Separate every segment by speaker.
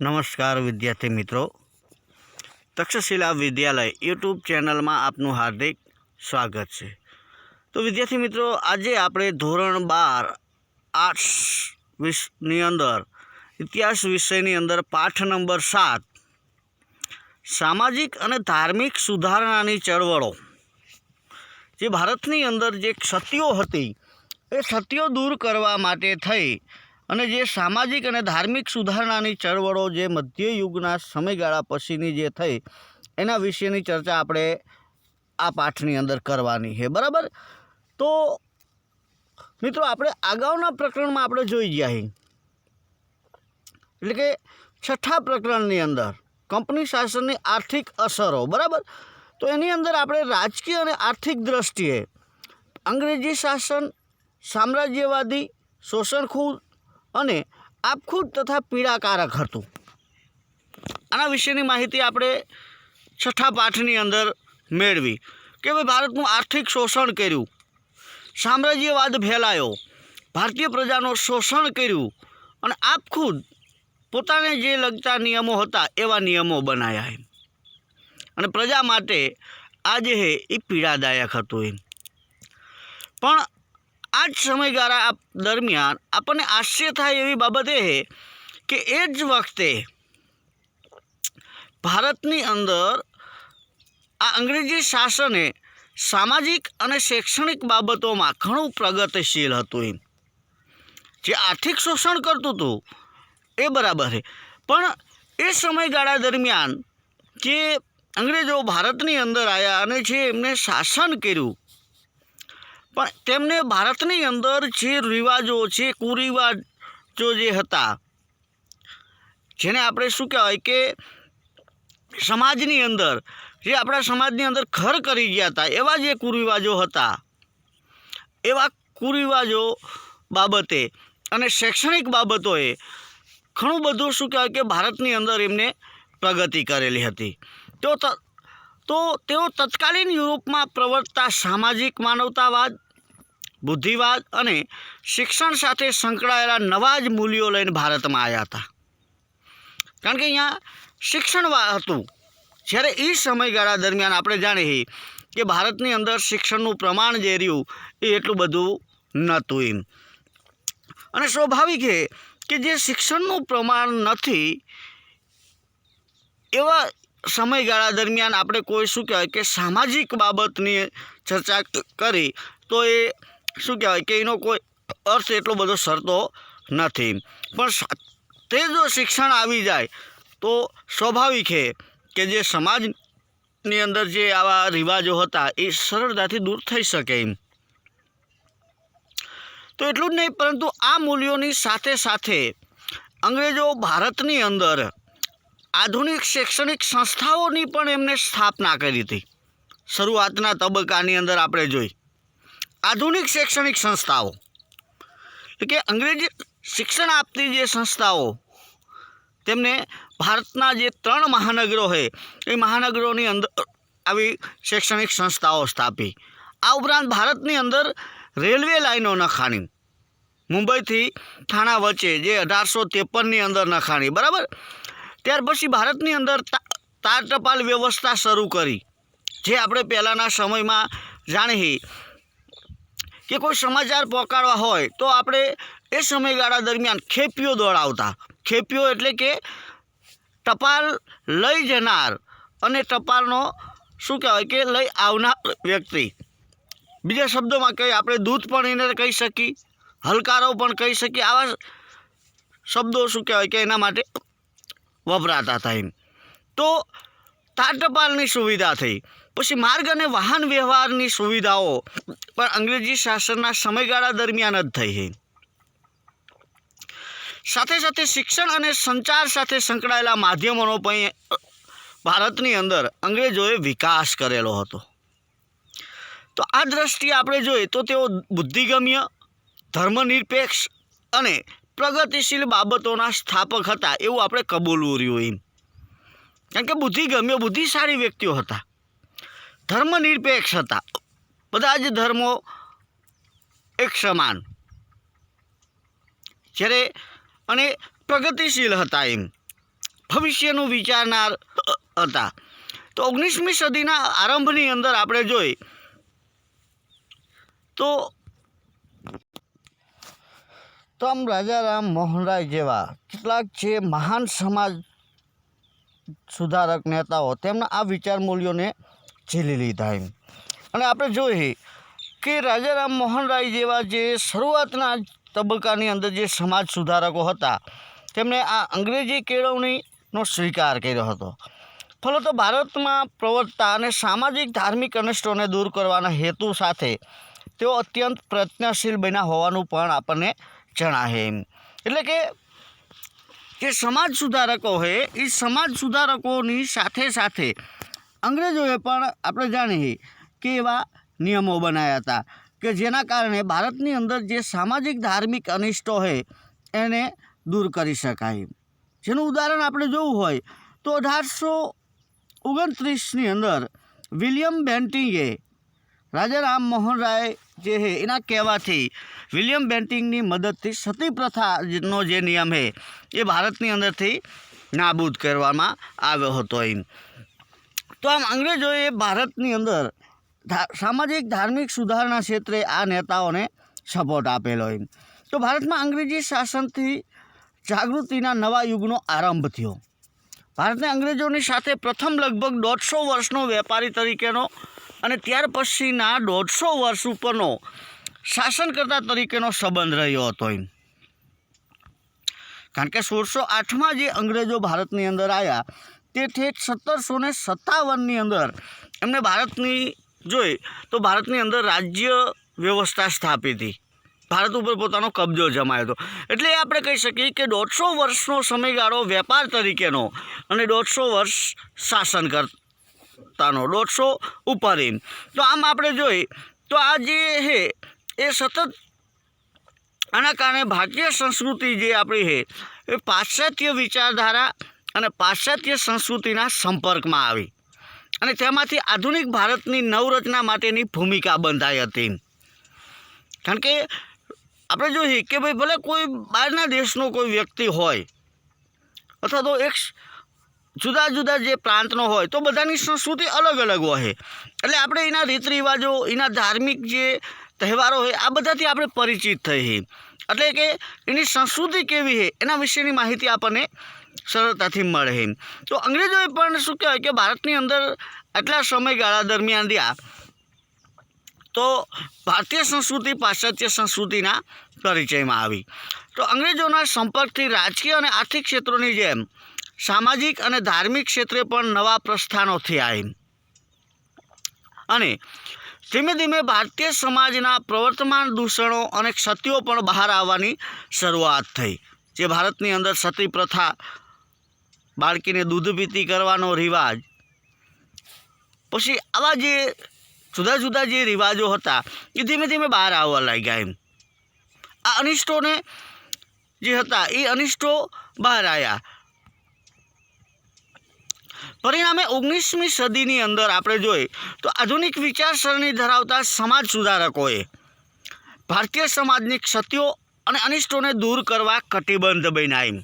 Speaker 1: નમસ્કાર વિદ્યાર્થી મિત્રો. તક્ષશિલા વિદ્યાલય યુટ્યુબ ચેનલમાં આપનું હાર્દિક સ્વાગત છે. તો વિદ્યાર્થી મિત્રો, આજે આપણે ધોરણ બાર આર્ટ્સ વિષની અંદર, ઇતિહાસ વિષયની અંદર પાઠ નંબર સાત, સામાજિક અને ધાર્મિક સુધારણાની ચળવળો. જે ભારતની અંદર જે ક્ષતિઓ હતી, એ ક્ષતિઓ દૂર કરવા માટે થઈ અને જે સામાજિક અને ધાર્મિક સુધારણાની ચળવળો જે મધ્યયુગના સમયગાળા પછીની જે થઈ, એના વિશેની ચર્ચા આપણે આ પાઠની અંદર કરવાની છે. બરાબર? તો મિત્રો, આપણે અગાઉના પ્રકરણમાં આપણે જોઈ ગયા છીએ એટલે કે છઠ્ઠા પ્રકરણની અંદર કંપની શાસનની આર્થિક અસરો, બરાબર? તો એની અંદર આપણે રાજકીય અને આર્થિક દ્રષ્ટિએ અંગ્રેજી શાસન સામ્રાજ્યવાદી શોષણખોર અને આપખુદ તથા પીડાકારક હતું. આના વિશેની માહિતી આપણે છઠ્ઠા પાઠની અંદર મેળવી કે ભાઈ ભારતનું આર્થિક શોષણ કર્યું. સામ્રાજ્યવાદ ફેલાયો. ભારતીય પ્રજાનું શોષણ કર્યું. અને આપખુદ પોતાને જે લગતા નિયમો હતા એવા નિયમો બનાવ્યા એમ. અને પ્રજા માટે આજે હે એ પીડાદાયક હતું એમ. પણ આ જ સમયગાળા દરમિયાન આપણને આશ્ચર્ય થાય એવી બાબત એ કે એ જ વખતે ભારતની અંદર આ અંગ્રેજી શાસને સામાજિક અને શૈક્ષણિક બાબતોમાં ઘણું પ્રગતિશીલ હતું એમ. જે આર્થિક શોષણ કરતું હતું, એ બરાબર છે. પણ એ સમયગાળા દરમિયાન જે અંગ્રેજો ભારતની અંદર આવ્યા અને જે એમને શાસન કર્યું પણ તેમને ભારતની અંદર જે રિવાજો છે, કુરિવાજો જે હતા, જેને આપણે શું કહેવાય કે સમાજની અંદર, જે આપણા સમાજની અંદર ઘર કરી ગયા હતા, એવા જે કુરિવાજો હતા, એવા કુરિવાજો બાબતે અને શૈક્ષણિક બાબતોએ ઘણું બધું શું કહેવાય કે ભારતની અંદર એમને પ્રગતિ કરેલી હતી. તો ત- તેઓ તત્કાલીન યુરોપમાં પ્રવર્તતા સામાજિક માનવતાવાદ, બુદ્ધિવાદ અને શિક્ષણ સાથે સંકળાયેલા નવા જ મૂલ્યો લઈને ભારતમાં આવ્યા હતા. કારણ કે અહીંયા શિક્ષણ હતું. જ્યારે એ સમયગાળા દરમિયાન આપણે જાણીએ કે ભારતની અંદર શિક્ષણનું પ્રમાણ જે રહ્યું એ એટલું બધું નહોતું એમ. અને સ્વાભાવિક છે કે જે શિક્ષણનું પ્રમાણ નથી એવા સમયગાળા દરમિયાન આપણે કોઈ શું કહેવાય કે સામાજિક બાબતની ચર્ચા કરી, તો એ શું કહેવાય કે એનો કોઈ અર્થ એટલો બધો સરતો નથી. પણ તે જો શિક્ષણ આવી જાય, તો સ્વાભાવિક છે કે જે સમાજની અંદર જે આવા રિવાજો હતા, એ સરળતાથી દૂર થઈ શકે એમ. તો એટલું જ નહીં, પરંતુ આ મૂલ્યોની સાથે સાથે અંગ્રેજો ભારતની અંદર આધુનિક શૈક્ષણિક સંસ્થાઓની પણ એમને સ્થાપના કરી હતી. શરૂઆતના તબક્કાની અંદર આપણે જોઈ. આધુનિક શૈક્ષણિક સંસ્થાઓ. એટલે કે અંગ્રેજી શિક્ષણ આપતી જે સંસ્થાઓ, તેમને ભારતના જે ત્રણ મહાનગરો છે, એ મહાનગરોની અંદર આવી શૈક્ષણિક સંસ્થાઓ સ્થાપી. આ ઉપરાંત ભારતની અંદર રેલવે લાઈનો નખાણી. મુંબઈથી થાણા વચ્ચે જે અઢારસો ત્રેપનની અંદર નખાણી. બરાબર? ત્યાર પછી ભારતની અંદર તાર ટપાલ વ્યવસ્થા શરૂ કરી. જે આપણે પહેલાંના સમયમાં જાણીએ કે કોઈ સમાચાર પહોંચાડવા હોય તો આપણે એ સમયગાળા દરમિયાન ખેપીઓ દોડાવતા. ખેપીઓ એટલે કે ટપાલ લઈ જનાર અને ટપાલનો શું કહેવાય કે લઈ આવનાર વ્યક્તિ. બીજા શબ્દોમાં કહી આપણે દૂધ પણ એને કહી શકીએ, હલકારો પણ કહી શકીએ. આવા શબ્દો શું કહેવાય કે એના માટે વપરાતા હતા એમ. તો તાર ટપાલની સુવિધા થઈ. પછી માર્ગ અને વાહન વ્યવહારની સુવિધાઓ પણ અંગ્રેજી શાસનના સમયગાળા દરમિયાન જ થઈ છે સાથે સાથે શિક્ષણ અને સંચાર સાથે સંકળાયેલા માધ્યમોનો પણ ભારતની અંદર અંગ્રેજોએ વિકાસ કરેલો હતો. તો આ દ્રષ્ટિએ આપણે જોઈએ તો તેઓ બુદ્ધિગમ્ય, ધર્મનિરપેક્ષ અને પ્રગતિશીલ બાબતોના સ્થાપક હતા એવું આપણે કબૂલવું રહ્યું એમ. કારણ કે બુદ્ધિગમ્ય, બુદ્ધિશાળી વ્યક્તિઓ હતા. ધર્મનિરપેક્ષ હતા. બધા જ ધર્મો એક સમાન. જ્યારે અને પ્રગતિશીલ હતા એમ. ભવિષ્યનું વિચારનાર હતા. તો ઓગણીસમી સદીના આરંભની અંદર આપણે જોઈ તો તો આમ રાજારામ મોહનરાય જેવા કેટલાક જે મહાન સમાજ સુધારક નેતાઓ, તેમના આ વિચાર મૂલ્યોને ઝીલી લીધા એમ. અને આપણે જોઈએ કે રાજારામ મોહનરાય જેવા જે શરૂઆતના તબક્કાની અંદર જે સમાજ સુધારકો હતા, તેમણે આ અંગ્રેજી કેળવણીનો સ્વીકાર કર્યો હતો. ફલતો ભારતમાં પ્રવર્તતા અને સામાજિક ધાર્મિક અનિષ્ટોને દૂર કરવાના હેતુ સાથે તેઓ અત્યંત પ્રયત્નશીલ બન્યા હોવાનું પણ આપણને જણાવે એમ. એટલે કે, જે સમાજ સુધારકો છે એ સમાજ સુધારકોની સાથે સાથે અંગ્રેજોએ પણ આપણે જાણીએ કે એવા નિયમો બનાવ્યા હતા કે જેના કારણે ભારતની અંદર જે સામાજિક ધાર્મિક અનિષ્ટો છે એને દૂર કરી શકાય. જેનું ઉદાહરણ આપણે જોવું હોય, તો અઢારસો ઓગણત્રીસની અંદર વિલિયમ બેન્ટિંગે રાજા રામ મોહન રાય જે છે એના કહેવાથી વિલિયમ બેન્ટિંગની મદદથી સતી પ્રથાનો જે નિયમ છે એ ભારતની અંદરથી નાબૂદ કરવામાં આવ્યો હતો એમ. તો આમ અંગ્રેજોએ ભારતની અંદર સામાજિક, ધાર્મિક સુધારણા ક્ષેત્રે આ નેતાઓને સપોર્ટ આપેલો એમ. તો ભારતમાં અંગ્રેજી શાસનથી જાગૃતિના નવા યુગનો આરંભ થયો. ભારતને અંગ્રેજોની સાથે પ્રથમ લગભગ દોઢસો વર્ષનો વેપારી તરીકેનો અને ત્યાર પછીના દોઢસો વર્ષ ઉપરનો શાસનકર્તા તરીકેનો સંબંધ રહ્યો હતો એમ. કારણ કે સોળસો આઠમાં જે અંગ્રેજો ભારતની અંદર આવ્યા તે ઠેઠ સત્તરસો ને સત્તાવનની અંદર એમને ભારતની જોઈ તો ભારતની અંદર રાજ્ય વ્યવસ્થા સ્થાપી હતી. ભારત ઉપર પોતાનો કબજો જમાયો હતો. એટલે આપણે કહી શકીએ કે દોઢસો વર્ષનો સમયગાળો વેપાર તરીકેનો અને દોઢસો વર્ષ શાસન કરતાનો દોઢસો ઉપર તો આમ આપણે જોઈ, તો આ જે છે એ સતત આના કારણે ભારતીય સંસ્કૃતિ જે આપણી છે એ પાશ્ચાત્ય વિચારધારા અને પાશ્ચાત્ય સંસ્કૃતિના સંપર્કમાં આવી. અને તેમાંથી આધુનિક ભારતની નવરચના માટેની ભૂમિકા બંધાઈ હતી કારણ કે આપણે જોઈએ કે ભાઈ ભલે કોઈ બહારના દેશનો કોઈ વ્યક્તિ હોય, અથવા તો એક જુદા જુદા જે પ્રાંતનો હોય, તો બધાની સંસ્કૃતિ અલગ અલગ હોય. એટલે આપણે એના રીત રિવાજો, એના ધાર્મિક જે તહેવારો હોય, આ બધાથી આપણે પરિચિત થઈએ એટલે કે એની સંસ્કૃતિ કેવી છે એના વિશેની માહિતી આપણને સરળતાથી મળે છે તો અંગ્રેજોએ પણ શું કહેવાય કે ભારતની અંદર આટલા સમયગાળા દરમિયાન રહ્યા, તો ભારતીય સંસ્કૃતિ પાશ્ચાત્ય સંસ્કૃતિના પરિચયમાં આવી. તો અંગ્રેજોના સંપર્કથી રાજકીય અને આર્થિક ક્ષેત્રોની જેમ સામાજિક અને ધાર્મિક ક્ષેત્રે પણ નવા પ્રસ્થાનો થયા અને ધીમે ધીમે ભારતીય સમાજના પ્રવર્તમાન દૂષણો અને ક્ષતિઓ પણ બહાર આવવાની શરૂઆત થઈ. જે ભારતની અંદર સતી પ્રથા, બાળકીને દૂધ પીતી કરવાનો રિવાજ, પછી આવા જે જુદા જુદા જે રિવાજો હતા, એ ધીમે ધીમે બહાર આવવા લાગ્યા એમ. આ અનિષ્ટોને જે હતા, એ અનિષ્ટો બહાર આવ્યા પરિણામે ઓગણીસમી સદીની અંદર આપણે જોઈએ તો આધુનિક વિચારસરણી ધરાવતા સમાજ સુધારકોએ ભારતીય સમાજની ક્ષતિઓ અને અનિષ્ટોને દૂર કરવા કટિબંધ બનાવી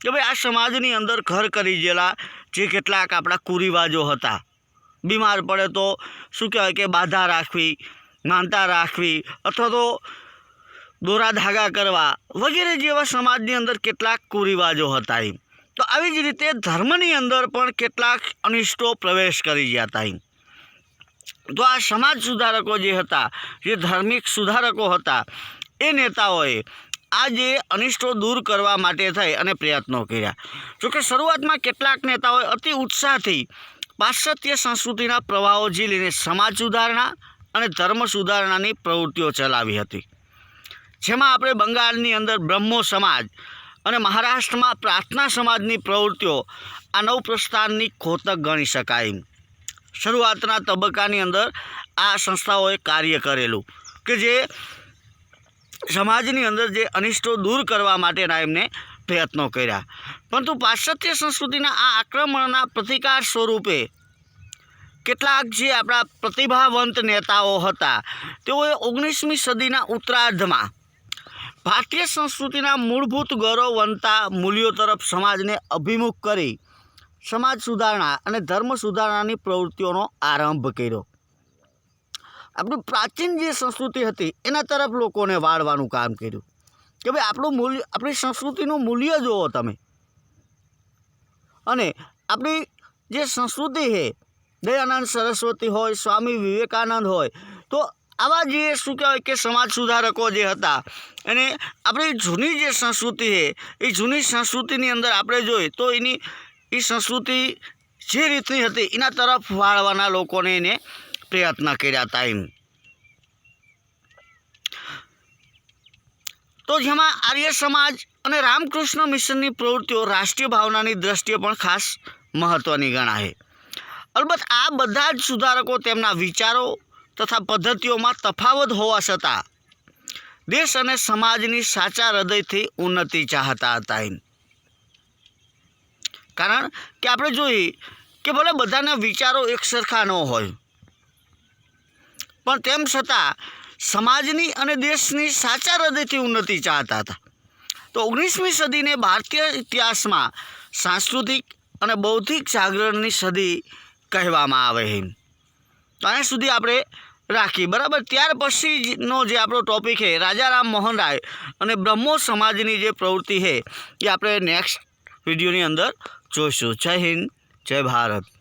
Speaker 1: કે ભાઈ આ સમાજની અંદર ઘર કરી ગયેલા જે કેટલાક આપણા કુરિવાજો હતા. બીમાર પડે તો શું કહેવાય કે બાધા રાખવી, માનતા રાખવી અથવા તો દોરા ધાગા કરવા વગેરે જેવા સમાજની અંદર કેટલાક કુરિવાજો હતા એમ. તો આવી જ રીતે ધર્મની અંદર પણ કેટલાક અનિષ્ટો પ્રવેશ કરી ગયા હતા તો આ સમાજ સુધારકો જે હતા, જે ધાર્મિક સુધારકો હતા, એ નેતાઓએ આ જે અનિષ્ટો દૂર કરવા માટે થઈ અને પ્રયત્નો કર્યા. જોકે શરૂઆતમાં કેટલાક નેતાઓએ અતિ ઉત્સાહથી પાશ્ચાત્ય સંસ્કૃતિના પ્રવાહો ઝીલીને સમાજ સુધારણા અને ધર્મ સુધારણાની પ્રવૃત્તિઓ ચલાવી હતી. જેમાં આપણે બંગાળની અંદર બ્રહ્મો સમાજ અને મહારાષ્ટ્રમાં પ્રાર્થના સમાજની પ્રવૃત્તિઓ આ નવ પ્રસ્થાનની ખોતક ગણી શકાય. શરૂઆતના તબક્કાની અંદર આ સંસ્થાઓએ કાર્ય કરેલું કે જે સમાજની અંદર જે અનિષ્ટો દૂર કરવા માટેના એમને પ્રયત્નો કર્યા. પરંતુ પાશ્ચાત્ય સંસ્કૃતિના આ આક્રમણના પ્રતિકાર સ્વરૂપે કેટલાક જે આપણા પ્રતિભાવંત નેતાઓ હતા, તેઓએ ઓગણીસમી સદીના ઉત્તરાર્ધમાં ભારતીય સંસ્કૃતિના મૂળભૂત ગૌરવવંતા મૂલ્યો તરફ સમાજને અભિમુખ કરી સમાજ સુધારણા અને ધર્મ સુધારણાની પ્રવૃત્તિઓનો આરંભ કર્યો. આપણી પ્રાચીન જે સંસ્કૃતિ હતી, એના તરફ લોકોને વાળવાનું કામ કર્યું. કે ભાઈ, આપણું મૂલ્ય, આપણી સંસ્કૃતિનું મૂલ્ય જુઓ તમે. અને આપણી જે સંસ્કૃતિ છે, દયાનંદ સરસ્વતી હોય, સ્વામી વિવેકાનંદ હોય, તો આવા જે શું કહેવાય કે સમાજ સુધારકો જે હતા, અને આપણી જૂની જે સંસ્કૃતિ છે, એ જૂની સંસ્કૃતિની અંદર આપણે જોઈએ તો એની, એ સંસ્કૃતિ જે રીતની હતી, એના તરફ વાળવાના લોકોને એને પ્રયત્ન કર્યા હતા એમ. તો જેમાં આર્ય સમાજ અને રામકૃષ્ણ મિશનની પ્રવૃત્તિઓ રાષ્ટ્રીય ભાવનાની દ્રષ્ટિએ પણ ખાસ મહત્ત્વની ગણાય. અલબત્ત આ બધા જ સુધારકો તેમના વિચારો તથા પદ્ધતિઓમાં તફાવત હોવા છતાં દેશ અને સમાજની સાચા હૃદયથી ઉન્નતિ ચાહતા હતા એમ. કારણ કે આપણે જોઈએ કે ભલે બધાના વિચારો એક સરખા ન હોય, પણ તેમ છતાં સમાજની અને દેશની સાચા હૃદયથી ઉન્નતિ ચાહતા હતા. તો ઓગણીસમી સદીને ભારતીય ઇતિહાસમાં સાંસ્કૃતિક અને બૌદ્ધિક જાગરણની સદી કહેવામાં આવે છે તો અહીંયા સુધી આપણે રાખી. બરાબર? ત્યાર પછીનો જે આપણો ટોપિક છે, રાજારામ મોહન રાય અને બ્રહ્મો સમાજની જે પ્રવૃત્તિ છે, એ આપણે નેક્સ્ટ વિડીયોની અંદર જોઈશું. જય હિન્દ, જય ભારત.